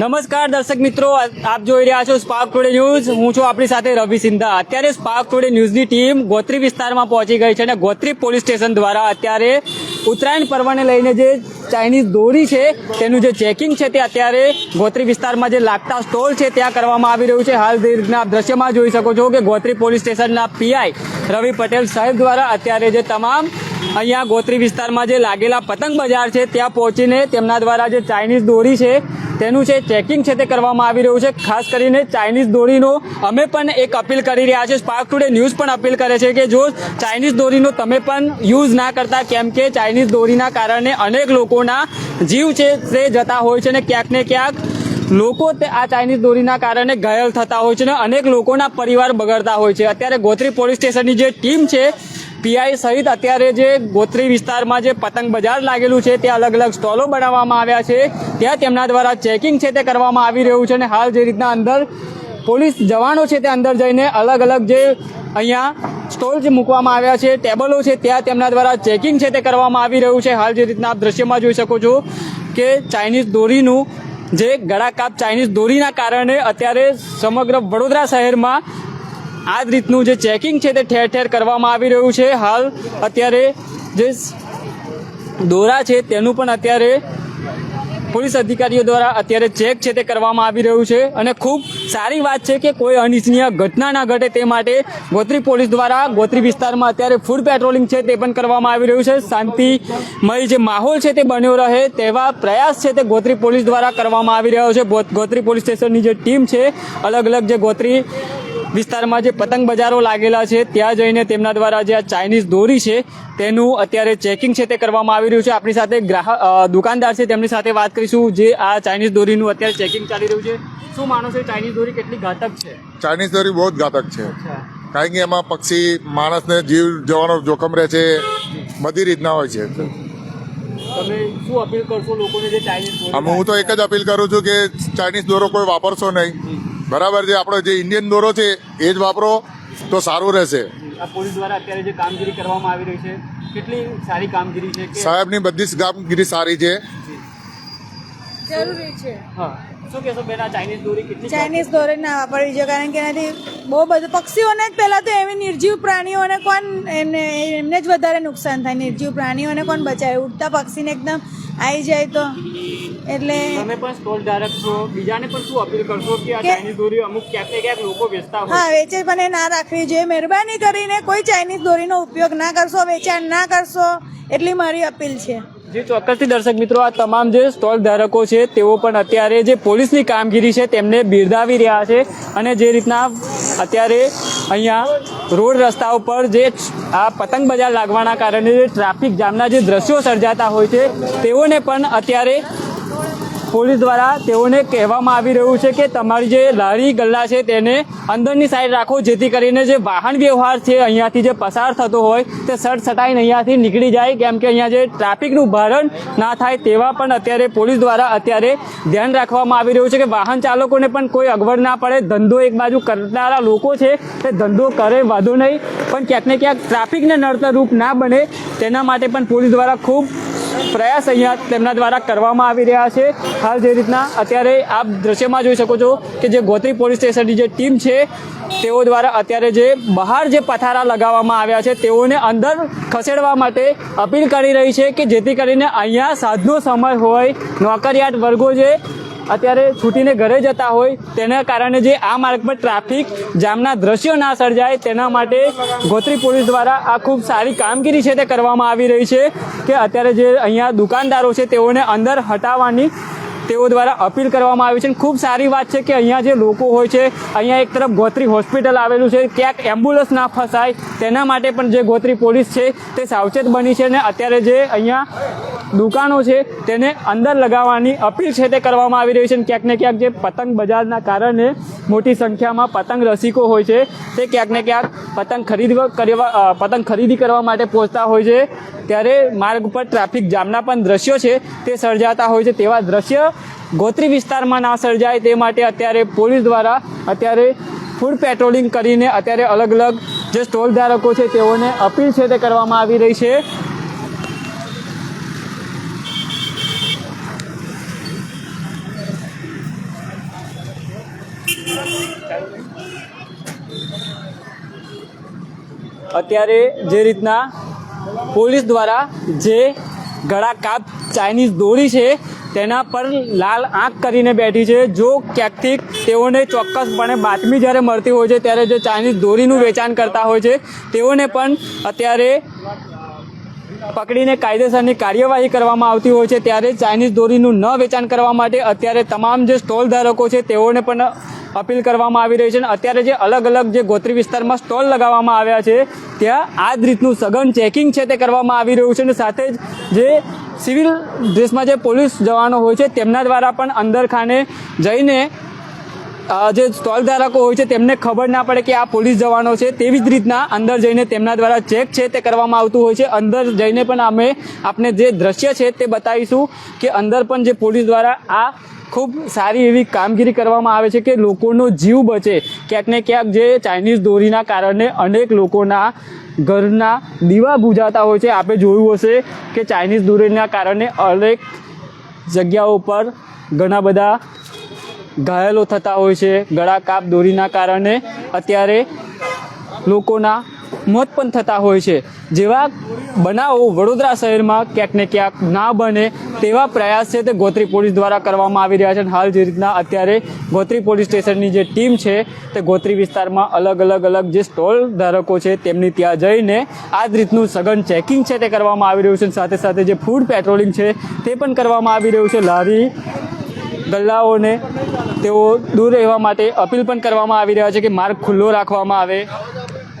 નમસ્કાર દર્શક મિત્રો આપ જોઈ રહ્યા છો સ્પાર્ક ટુડે ન્યૂઝ હું છું આપણી સાથે રવિ સિંધા. અત્યારે સ્પાર્ક ટુડે ન્યૂઝની ટીમ ગોત્રી વિસ્તારમાં પહોંચી ગઈ છે અને ગોત્રી પોલીસ સ્ટેશન દ્વારા અત્યારે ઉત્તરાયણ પર્વને લઈને જે ચાઇનીઝ દોરી છે, તેનું જે ચેકિંગ છે તે અત્યારે ગોત્રી વિસ્તારમાં જે લાગતા સ્ટોલ છે ત્યાં કરવામાં આવી રહ્યું છે. હાલ દીર્ઘના દ્રશ્યમાં જોઈ શકો છો કે ગોત્રી પોલીસ સ્ટેશનના પીઆઈ રવિ પટેલ સાહેબ દ્વારા અત્યારે જે તમામ અહીંયા ગોત્રી વિસ્તારમાં જે લાગેલા પતંગ બજાર છે, ત્યાં પહોંચીને તેમના દ્વારા જે ચાઇનીઝ દોરી છે, તેનું છે ચેકિંગ છે તે કરવામાં આવી રહ્યું છે. ખાસ કરીને ચાઇનીઝ દોરીનો અમે પણ એક અપીલ કરી રહ્યા છે સ્પાર્ક ટુડે ન્યૂઝ પણ અપીલ કરે છે કે જો ચાઇનીઝ દોરીનો તમે પણ યુઝ ના કરતા, કેમ કે ચાઇનીઝ દોરીના કારણે અનેક લોકોના જીવ છે તે જતા હોય છે ને ક્યાંક ને ક્યાંક લોકો તે આ ચાઇનીઝ દોરીના કારણે ઘાયલ થતા હોય છે અને અનેક લોકોના પરિવાર બગડતા હોય છે. અત્યારે ગોત્રી પોલીસ સ્ટેશનની જે ટીમ છે પીઆઈ સહિત અત્યારે જે ગોત્રી વિસ્તારમાં જે પતંગ બજાર લાગેલું છે, ત્યાં અલગ અલગ સ્ટોલો બનાવવામાં આવ્યા છે. ત્યાં તેમના દ્વારા ચેકિંગ છે તે કરવામાં આવી રહ્યું છે અને હાલ જે રીતના અંદર પોલીસ જવાનો છે તે અંદર જઈને અલગ અલગ જે અહીંયા સ્ટોલ જે મૂકવામાં આવ્યા છે, ટેબલો છે, ત્યાં તેમના દ્વારા ચેકિંગ છે તે કરવામાં આવી રહ્યું છે. હાલ જે રીતના આપ દ્રશ્યમાં જોઈ શકો છો કે ચાઇનીઝ દોરીનું જે ગળાકાપ ચાઇનીઝ દોરીના કારણે અત્યારે સમગ્ર વડોદરા શહેરમાં આ જ રીતનું જે ચેકિંગ છે તે ઠેર ઠેર કરવામાં આવી રહ્યું છે. હાલ અત્યારે જે દોરા છે તેનું પણ અત્યારે પોલીસ અધિકારીઓ દ્વારા અત્યારે ચેક છે તે કરવામાં આવી રહ્યું છે. અને ખૂબ સારી વાત છે કે કોઈ અનિચ્છનીય ઘટના ના ઘટે તે માટે ગોત્રી પોલીસ દ્વારા ગોત્રી વિસ્તારમાં અત્યારે ફૂડ પેટ્રોલિંગ છે તે પણ કરવામાં આવી રહ્યું છે. શાંતિમય જે માહોલ છે તે બન્યો રહે તેવા પ્રયાસ છે તે ગોત્રી પોલીસ દ્વારા કરવામાં આવી રહ્યો છે. ગોત્રી પોલીસ સ્ટેશનની જે ટીમ છે અલગ અલગ જે ગોત્રી વિસ્તારમાં જે પતંગ બજારો લાગેલા છે ત્યાં જઈને તેમના દ્વારા જે આ ચાઇનીઝ દોરી છે તેનું અત્યારે ચેકિંગ છે તે કરવામાં આવી રહ્યું છે. આપણી સાથે ગ્રાહક દુકાનદાર છે તેમની સાથે વાત કરીશું જે આ ચાઇનીઝ દોરીનું અત્યારે ચેકિંગ ચાલી રહ્યું છે. શું માનો છે ચાઇનીઝ દોરી કેટલી ઘાતક છે? ચાઇનીઝ દોરી બહુ જ ઘાતક છે. કારણ કે એમાં પક્ષી માણસને જીવ જવાનો જોખમ રહે છે બધી રીતના હોય છે. તમે શું અપીલ કરશો લોકોને જે ચાઇનીઝ દોરી હું તો એક જ અપીલ કરું છું કે ચાઇનીઝ દોરો કોઈ વાપરશો નહીં. બરાબર છે આપણો જે ઇન્ડિયન દોરો છે એ જ વાપરો તો સારું રહેશે. પોલીસ દ્વારા અત્યારે જે કામગીરી કરવામાં આવી રહી છે કેટલી સારી કામગીરી છે સાહેબની બધી જ કામગીરી સારી છે. જરૂરી છે. હા. શું કહેશો બેન આ ચાઇનીઝ દોરી કેટલી ચાઇનીઝ દોરી ના વાપરવી જોઈએ કારણ કે એનાથી બહુ બધું પક્ષીઓને જ પહેલાં તો એવી નિર્જીવ પ્રાણીઓને કોણ એમને એમને જ વધારે નુકસાન થાય. નિર્જીવ પ્રાણીઓને કોણ બચાવે? ઉડતા પક્ષીને એકદમ આવી જાય તો. એટલે તમે પણ સ્ટોલ ધારક છો. બીજાને પણ શું અપીલ કરશો કે આ ચાઇનીઝ દોરી અમુક ક્યાંક ને ક્યાંક લોકો વેચતા હોય હા વેચે પણ એ ના રાખવી જોઈએ. મહેરબાની કરીને કોઈ ચાઇનીઝ દોરીનો ઉપયોગ ના કરશો વેચાણ ના કરશો એટલી મારી અપીલ છે. જે ચોક્કસથી દર્શક મિત્રો, આ તમામ જે સ્ટોલ ધારકો છે, તેઓ પણ અત્યારે જે પોલીસની કામગીરી છે, તેમને બિરદાવી રહ્યા છે અને જે રીતના અત્યારે અહીંયા રોડ રસ્તા ઉપર જે આ પતંગ બજાર લાગવાના કારણે જે ટ્રાફિક જામના જે દ્રશ્યો સર્જાતા હોય છે, તેઓને પણ અત્યારે પોલીસ દ્વારા તેઓને કહેવામાં આવી રહ્યું છે કે તમારી જે લારી ગલ્લા છે તેને અંદરની સાઈડ રાખો, જેથી કરીને જે વાહન વ્યવહાર છે, અહીંયાથી જે પસાર થતો હોય તે સટ સટાઈને અહીંયાથી નીકળી જાય. કેમ કે અહીંયા જે ટ્રાફિકનું ભારણ ના થાય તેવા પણ અત્યારે પોલીસ દ્વારા અત્યારે ધ્યાન રાખવામાં આવી રહ્યું છે કે વાહન ચાલકોને પણ કોઈ અગવડ ના પડે. ધંધો એક બાજુ કરનારા લોકો છે, તે ધંધો કરે, વાંધો નહીં. પણ ક્યાંક ને ક્યાંક ટ્રાફિકને નડતર રૂપ ના બને. તેના માટે પણ પોલીસ દ્વારા ખૂબ પ્રયાસ અહીંયા તેમના દ્વારા કરવામાં આવી રહ્યા છે. હાલ જે રીતના અત્યારે આપ દ્રશ્યમાં જોઈ શકો છો કે જે ગોત્રી પોલીસ સ્ટેશનની જે ટીમ છે, તેઓ દ્વારા અત્યારે જે બહાર જે પથારા લગાવવામાં આવ્યા છે, તેઓને અંદર ખસેડવા માટે અપીલ કરી રહી છે કે જેથી કરીને અહીંયા સાધનો સમય હોય, નોકરિયાત વર્ગો જે અત્યારે છૂટીને ઘરે જતા હોય, તેના કારણે જે આ માર્ગ પર ટ્રાફિક જામના દ્રશ્યો ના સર્જાય, તેના માટે ગોત્રી પોલીસ દ્વારા આ ખૂબ સારી કામગીરી છે તે કરવામાં આવી રહી છે કે અત્યારે જે અહીંયા દુકાનદારો છે તેઓને અંદર હટાવવાની તેઓ દ્વારા અપીલ કરવામાં આવી છે ખૂબ સારી વાત છે કે અહીંયા જે લોકો હોય છે, અહીંયા એક તરફ ગોત્રી હોસ્પિટલ આવેલું છે, ક્યાંક એમ્બ્યુલન્સ ના ફસાય, તેના માટે પણ જે ગોત્રી પોલીસ છે તે સાવચેત બની છે અને અત્યારે જે અહીંયા દુકાનો છે તેને અંદર લગાવવાની અપીલ છે તે કરવામાં આવી રહી છે અને ક્યાંક ને ક્યાંક જે પતંગ બજારના કારણે મોટી સંખ્યામાં પતંગ રસિકો હોય છે, તે ક્યાંક ને ક્યાંક પતંગ ખરીદવા કરવા પતંગ ખરીદી કરવા માટે પહોંચતા હોય છે. ત્યારે માર્ગ ઉપર ટ્રાફિક જામના પણ દ્રશ્યો છે, તે સર્જાતા હોય છે તેવા દ્રશ્ય ગોત્રી વિસ્તારમાં ના સર્જાય તે માટે અત્યારે પોલીસ દ્વારા અત્યારે ફૂડ પેટ્રોલિંગ કરીને અત્યારે અલગ અલગ જે સ્ટોલ ધારકો છે તેઓને અપીલ છે તે કરવામાં આવી રહી છે. અત્યારે જે રીતના પોલીસ દ્વારા જે ગળા કાપ ચાઇનીઝ દોરી છે તેના પર લાલ આંખ કરીને બેઠી છે. જો ક્યાંકથી તેઓને ચોક્કસપણે બાતમી જ્યારે મળતી હોય છે, ત્યારે જે ચાઇનીઝ દોરીનું વેચાણ કરતા હોય છે, તેઓને પણ અત્યારે પકડીને કાયદેસરની કાર્યવાહી કરવામાં આવતી હોય છે. ત્યારે ચાઇનીઝ દોરીનું ન વેચાણ કરવા માટે અત્યારે તમામ જે સ્ટોલ ધારકો છે, તેઓને પણ અપીલ કરવામાં આવી રહી છે. અને અત્યારે જે અલગ અલગ જે ગોત્રી વિસ્તારમાં સ્ટોલ લગાવવામાં આવ્યા છે, ત્યાં આ જ રીતનું સઘન ચેકિંગ છે તે કરવામાં આવી રહ્યું છે. અને સાથે જ જે સિવિલ ડ્રેસમાં જે પોલીસ જવાનો હોય છે, તેમના દ્વારા પણ અંદરખાને જઈને જે સ્ટોલ ધારકો હોય છે, તેમને ખબર ના પડે કે આ પોલીસ જવાનો છે. તેવી જ રીતના અંદર જઈને તેમના દ્વારા ચેક છે તે કરવામાં આવતું હોય છે. અંદર જઈને પણ અમે આપને જે દ્રશ્ય છે તે બતાવીશું કે અંદર પણ જે પોલીસ દ્વારા આ ખૂબ સારી એવી કામગીરી કરવામાં આવે છે કે લોકોનો જીવ બચે. ક્યાંક ને ક્યાંક જે ચાઇનીઝ દોરીના કારણે અનેક લોકોના ઘરના દીવા બુજાતા હોય છે. આપણે જોયું હશે કે ચાઇનીઝ દોરીના કારણે અનેક જગ્યાઓ પર ઘણા બધા ઘાયલો થતા હોય છે. ગળા કાપ દોરીના કારણે અત્યારે લોકોના મોત પણ થતા હોય છે. જેવા બનાવો વડોદરા શહેરમાં ક્યાંક ને ક્યાંક ના બને તેવા પ્રયાસ છે તે ગોત્રી પોલીસ દ્વારા કરવામાં આવી રહ્યા છે. હાલ જે રીતના અત્યારે ગોત્રી પોલીસ સ્ટેશનની જે ટીમ છે તે ગોત્રી વિસ્તારમાં અલગ અલગ અલગ જે સ્ટોલ ધારકો છે તેમની ત્યાં જઈને આ જ રીતનું સઘન ચેકિંગ છે તે કરવામાં આવી રહ્યું છે. સાથે સાથે જે ફૂડ પેટ્રોલિંગ છે તે પણ કરવામાં આવી રહ્યું છે. લારી ગલ્લાઓને તેઓ દૂર રહેવા માટે અપીલ પણ કરવામાં આવી રહ્યા છે કે માર્ગ ખુલ્લો રાખવામાં આવે.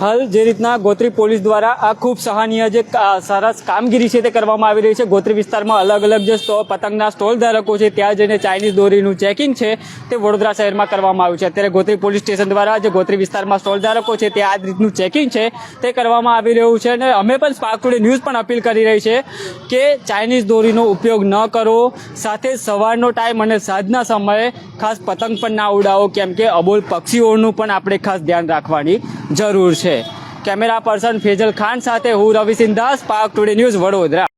જે રીતના ગોત્રી પોલીસ દ્વારા આ ખૂબ સહાનીય જે સરસ કામગીરી છે તે કરવામાં આવી રહી છે. ગોત્રી વિસ્તારમાં અલગ અલગ જે સ્ટોલ પતંગના સ્ટોલ ધારકો છે, ત્યાં જઈને ચાઇનીઝ દોરીનું ચેકિંગ છે, તે વડોદરા શહેરમાં કરવામાં આવ્યું છે. અત્યારે ગોત્રી પોલીસ સ્ટેશન દ્વારા જે ગોત્રી વિસ્તારમાં સ્ટોલ ધારકો છે, તે આ રીતનું ચેકિંગ છે, તે કરવામાં આવી રહ્યું છે. અને અમે પણ સ્પાર્ક ન્યૂઝ પણ અપીલ કરી રહી છે કે ચાઇનીઝ દોરીનો ઉપયોગ ન કરો. સાથે સવારનો ટાઈમ અને સાંજના સમયે ખાસ પતંગ પણ ના ઉડાવો, કેમ કે અબોલ પક્ષીઓનું પણ આપણે ખાસ ધ્યાન રાખવાની જરૂર છે. કેમેરા પર્સન ફેજલ ખાન સાથે હું રવિ સિંધા પાક ટુડે ન્યૂઝ વડોદરા.